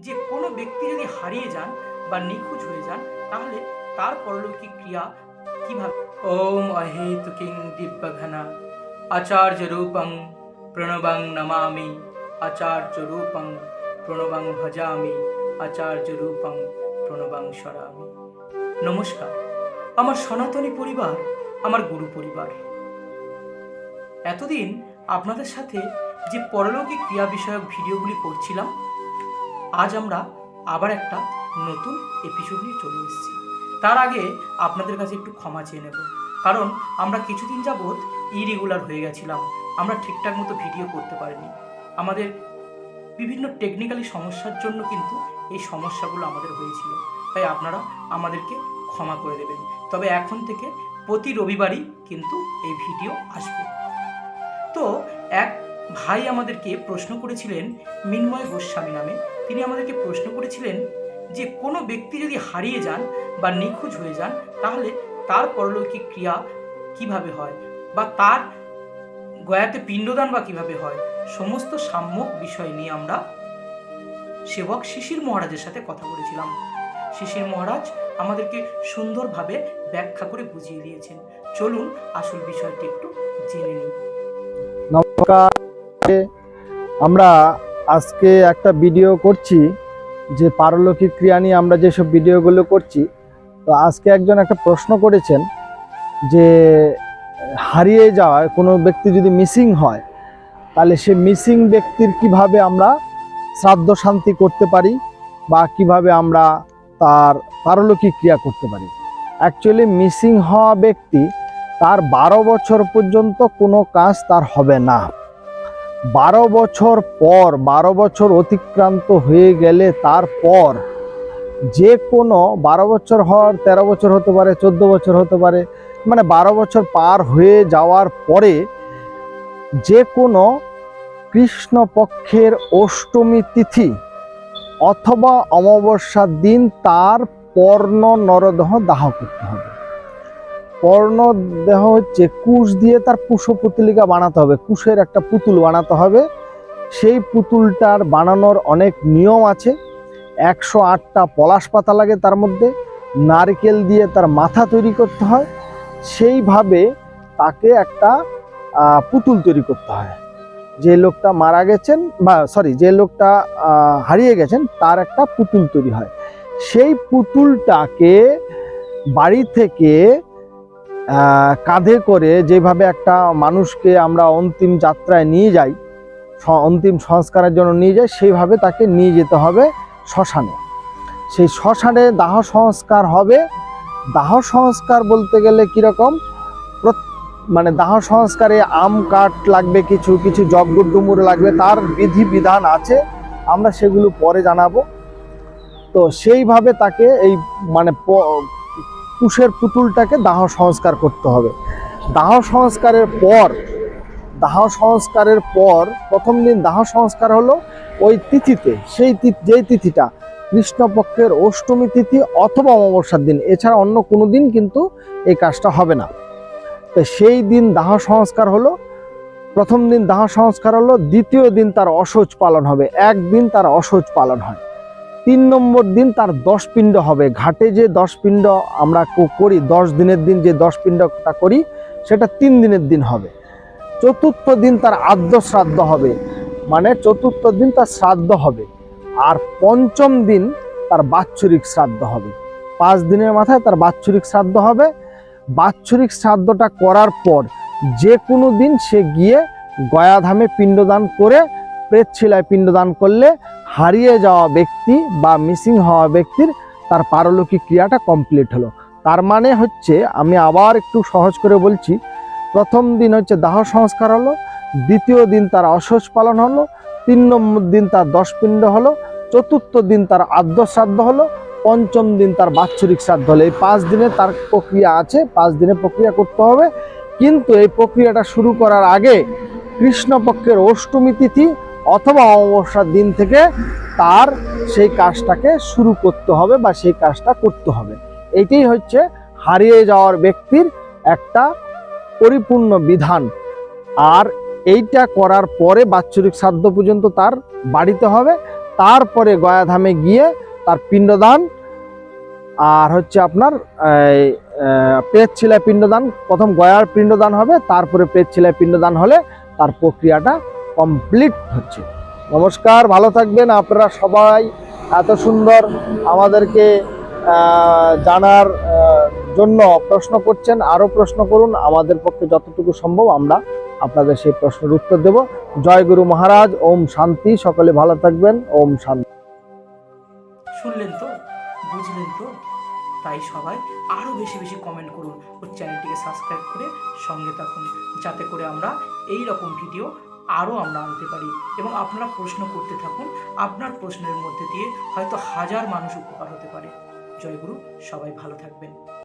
যে কোনো ব্যক্তি যদি হারিয়ে যান বা নিখোঁজ হয়ে যান, তাহলে তার পরলৌকিক ক্রিয়া কীভাবে? ওম অহেতুকিং দিব্যঘনা আচার্য রূপং প্রণবাং নমামি। আচার্য রূপং প্রণবাং ভজামি। আচার্য রূপং প্রণবাং সরামি। নমস্কার। আমার সনাতনী পরিবার, আমার গুরু পরিবার। এতদিন আপনাদের সাথে যে পরলৌকিক ক্রিয়া বিষয়ক ভিডিওগুলি করছিলাম আজ আমরা আবার একটা নতুন এপিসোড নিয়ে চলে এসেছি। তার আগে আপনাদের কাছে একটু ক্ষমা চেয়ে নেব। কারণ আমরা কিছুদিন যাবৎ ইরেগুলার হয়ে গেছিলাম। আমরা ঠিকঠাক মতো ভিডিও করতে পারিনি। আমাদের বিভিন্ন টেকনিক্যালি সমস্যার জন্য কিন্তু এই সমস্যাগুলো আমাদের হয়েছিল। তাই আপনারা আমাদেরকে ক্ষমা করে দেবেন। তবে এখন থেকে প্রতি রবিবারই কিন্তু এই ভিডিও আসবে। তো এক ভাই আমাদেরকে প্রশ্ন করেছিলেন মিন্ময় গোস্বামী নামে। তিনি আমাদেরকে প্রশ্ন করেছিলেন যে কোনো ব্যক্তি যদি হারিয়ে যান বা নিখোঁজ হয়ে যান, তাহলে তার পরলৌকিক ক্রিয়া কীভাবে হয় বা তার গয়াতে পিণ্ডদান বা কীভাবে হয়? সমস্ত সাম্যক বিষয় নিয়ে আমরা সেবক শিশির মহারাজের সাথে কথা বলেছিলাম। শিশির মহারাজ আমাদেরকে সুন্দরভাবে ব্যাখ্যা করে বুঝিয়ে দিয়েছেন। চলুন আসল বিষয়টি একটু জেনে নিই। নমস্কার। আমরা আজকে একটা ভিডিও করছি যে পারলৌকিক ক্রিয়া নিয়ে আমরা যেসব ভিডিওগুলো করছি, তো আজকে একজন একটা প্রশ্ন করেছেন যে, হারিয়ে যাওয়ায় কোনো ব্যক্তি যদি মিসিং হয়, তাহলে সে মিসিং ব্যক্তির কীভাবে আমরা শ্রাদ্ধ শান্তি করতে পারি বা কীভাবে আমরা তার পারলৌকিক ক্রিয়া করতে পারি? অ্যাকচুয়ালি মিসিং হওয়া ব্যক্তি তার বারো বছর পর্যন্ত কোনো কাজ তার হবে না। বারো বছর পর, বারো বছর অতিক্রান্ত হয়ে গেলে তারপর যে কোনো বারো বছর হওয়ার, তেরো বছর হতে পারে, চোদ্দ বছর হতে পারে মানে বারো বছর পার হয়ে যাওয়ার পরে যে কোনো কৃষ্ণপক্ষের অষ্টমী তিথি অথবা অমাবস্যার দিন তার পর্ণ নরদেহ দাহ করতে হবে। পর্ণ দেহ হচ্ছে কুশ দিয়ে তার পুষ্প পুতুলিকা বানাতে হবে। কুশের একটা পুতুল বানাতে হবে। সেই পুতুলটার বানানোর অনেক নিয়ম আছে। একশো আটটা পলাশ পাতা লাগে তার মধ্যে। নারকেল দিয়ে তার মাথা তৈরি করতে হয়। সেইভাবে তাকে একটা পুতুল তৈরি করতে হয়। যে লোকটা মারা গেছেন বা সরি যে লোকটা হারিয়ে গেছেন, তার একটা পুতুল তৈরি হয়। সেই পুতুলটাকে বাড়ি থেকে কাঁধে করে যেভাবে একটা মানুষকে আমরা অন্তিম যাত্রায় নিয়ে যাই অন্তিম সংস্কারের জন্য নিয়ে যাই, সেইভাবে তাকে নিয়ে যেতে হবে শ্মশানে। সেই শ্মশানে দাহ সংস্কার হবে। দাহ সংস্কার বলতে গেলে কীরকম? মানে দাহ সংস্কারে আম কাঠ লাগবে, কিছু কিছু জগগুর ডুমুর লাগবে, তার বিধি বিধান আছে, আমরা সেগুলো পরে জানাব। তো সেইভাবে তাকে এই মানে কুশের পুতুলটাকে দাহ সংস্কার করতে হবে। দাহ সংস্কারের পর, দাহ সংস্কারের পর প্রথম দিন দাহ সংস্কার হলো ওই তিথিতে, সেই যেই তিথিটা, কৃষ্ণপক্ষের অষ্টমী তিথি অথবা অমাবস্যার দিন। এছাড়া অন্য কোনো দিন কিন্তু এই কাজটা হবে না। তো সেই দিন দাহ সংস্কার হলো, প্রথম দিন দাহ সংস্কার হলো, দ্বিতীয় দিন তার অসোচ পালন হবে। একদিন তার অসোচ পালন হয়। তিন নম্বর দিন তার দশ পিণ্ড হবে। ঘাটে যে দশ পিণ্ড আমরা করি, দশ দিনের দিন যে দশ পিণ্ডটা করি, সেটা তিন দিনের দিন হবে। চতুর্থ দিন তার আদ্য শ্রাদ্ধ হবে। মানে চতুর্থ দিন তার শ্রাদ্ধ হবে। আর পঞ্চম দিন তার বাৎসরিক শ্রাদ্ধ হবে। পাঁচ দিনের মাথায় তার বাৎসরিক শ্রাদ্ধ হবে। বাৎসরিক শ্রাদ্ধটা করার পর যে কোনো দিন সে গিয়ে গয়াধামে পিণ্ডদান করে প্রেতশিলায় পিণ্ডদান করলে হারিয়ে যাওয়া ব্যক্তি বা মিসিং হওয়া ব্যক্তির তার পারলৌকিক ক্রিয়াটা কমপ্লিট হলো। তার মানে হচ্ছে, আমি আবার একটু সহজ করে বলছি, প্রথম দিন হচ্ছে দাহ সংস্কার হলো, দ্বিতীয় দিন তার অসহজ পালন হলো, তিন নম্বর দিন তার দশ পিণ্ড হলো, চতুর্থ দিন তার আদ্য শ্রাদ্ধ হলো, পঞ্চম দিন তার বাৎসরিক শ্রাদ্ধ হলো। এই পাঁচ দিনে তার প্রক্রিয়া আছে, পাঁচ দিনে প্রক্রিয়া করতে হবে। কিন্তু এই প্রক্রিয়াটা শুরু করার আগে কৃষ্ণপক্ষের অষ্টমী তিথি অথবা অমাবস্যার দিন থেকে তার সেই কাজটাকে শুরু করতে হবে বা সেই কাজটা করতে হবে। এটাই হচ্ছে হারিয়ে যাওয়ার ব্যক্তির একটা পরিপূর্ণ বিধান। আর এইটা করার পরে বাৎসরিক শ্রাদ্ধ পর্যন্ত তার বাড়িতে হবে। তারপরে গয়াধামে গিয়ে তার পিণ্ডদান আর হচ্ছে আপনার পেট ছিলায় পিণ্ডদান। প্রথম গয়ার পিণ্ডদান হবে, তারপরে পেট ছিলায় পিণ্ডদান হলে তার প্রক্রিয়াটা কমপ্লিট হচ্ছে। নমস্কার, ভালো থাকবেন আপনারা সবাই। এত সুন্দর আমাদেরকে জানার জন্য প্রশ্ন করছেন, আরও প্রশ্ন করুন। আমাদের পক্ষে যতটুকু সম্ভব আমরা আপনাদের সেই প্রশ্নের উত্তর দেব। জয় গুরু মহারাজ, ওম শান্তি, সকলে ভালো থাকবেন, ওম শান্তি। শুনলেন তো, বুঝলেন তো? তাই সবাই আরও বেশি বেশি কমেন্ট করুন ও চ্যানেলটিকে সাবস্ক্রাইব করে সঙ্গে থাকুন। যাতে করে আমরা এই রকম ভিডিও আরও আমরা আনতে পারি। এবং আপনারা প্রশ্ন করতে থাকুন, আপনার প্রশ্নের মধ্যে দিয়ে হয়তো হাজার মানুষ উপকার হতে পারে। জয়গুরু, সবাই ভালো থাকবেন।